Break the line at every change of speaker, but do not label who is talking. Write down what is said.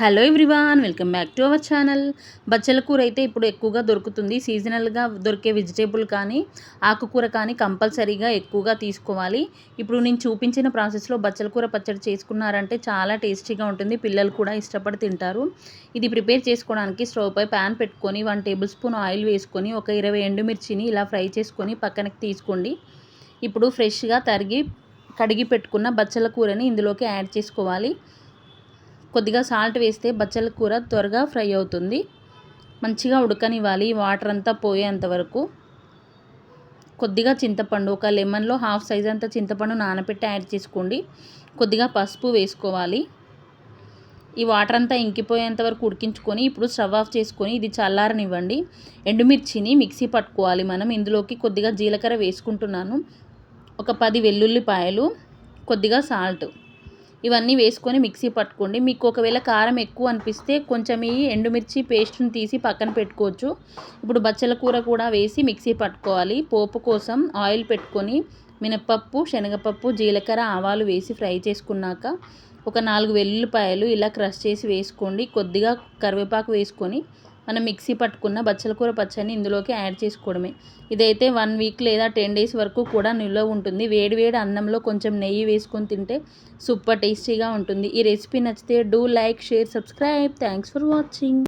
Hello everyone welcome back to our channel. బచ్చల కూర అయితే ఇప్పుడు ఎక్కువగా దొరుకుతుంది. సీజనల్గా దొరికే వెజిటేబుల్ కానీ ఆకుకూర కానీ కంపల్సరీగా ఎక్కువగా తీసుకోవాలి. ఇప్పుడు నేను చూపించిన ప్రాసెస్లో బచ్చల కూర పచ్చడి చేసుకున్నారంటే చాలా టేస్టీగా ఉంటుంది. పిల్లలు కూడా ఇష్టపడి తింటారు. ఇది ప్రిపేర్ చేసుకోవడానికి స్టవ్ పై ప్యాన్ పెట్టుకొని వన్ టేబుల్ స్పూన్ ఆయిల్ వేసుకొని ఒక ఇరవై ఎండుమిర్చిని ఇలా ఫ్రై చేసుకొని పక్కనకి తీసుకోండి. ఇప్పుడు ఫ్రెష్గా తరిగి కడిగి పెట్టుకున్న బచ్చల కూరని ఇందులోకి యాడ్ చేసుకోవాలి. కొద్దిగా సాల్ట్ వేస్తే బచ్చల కూర త్వరగా ఫ్రై అవుతుంది. మంచిగా ఉడకనివ్వాలి వాటర్ అంతా పోయేంత వరకు. కొద్దిగా చింతపండు ఒక లెమన్లో హాఫ్ సైజ్ అంత చింతపండు నానబెట్టి యాడ్ చేసుకోండి. కొద్దిగా పసుపు వేసుకోవాలి. ఈ వాటర్ అంతా ఇంకిపోయేంత వరకు ఉడికించుకొని ఇప్పుడు స్టవ్ ఆఫ్ చేసుకొని ఇది చల్లారనివ్వండి. ఎండుమిర్చిని మిక్సీ పట్టుకోవాలి మనం. ఇందులోకి కొద్దిగా జీలకర్ర వేసుకుంటున్నాను. ఒక పది వెల్లుల్లిపాయలు కొద్దిగా సాల్ట్. ఇవన్నీ వేసుకొని మిక్సీ పట్టుకోండి. మీకు ఒకవేళ కారం ఎక్కువ అనిపిస్తే కొంచెం ఈ ఎండుమిర్చి పేస్ట్ని తీసి పక్కన పెట్టుకోవచ్చు. ఇప్పుడు బచ్చల కూర కూడా వేసి మిక్సీ పట్టుకోవాలి. పోపు కోసం ఆయిల్ పెట్టుకొని మినపప్పు శనగపప్పు జీలకర్ర ఆవాలు వేసి ఫ్రై చేసుకున్నాక ఒక నాలుగు వెల్లుల్లిపాయలు ఇలా క్రష్ చేసి వేసుకోండి. కొద్దిగా కరివేపాకు వేసుకొని మనం మిక్సీ పట్టుకున్న బచ్చల కూర పచ్చడిని ఇందులోకి యాడ్ చేసుకోవడమే. ఇదైతే వన్ వీక్ లేదా టెన్ డేస్ వరకు కూడా నిల్వ ఉంటుంది. వేడి వేడి అన్నంలో కొంచెం నెయ్యి వేసుకొని తింటే సూపర్ టేస్టీగా ఉంటుంది. ఈ రెసిపీ నచ్చితే do like share subscribe. Thanks for watching.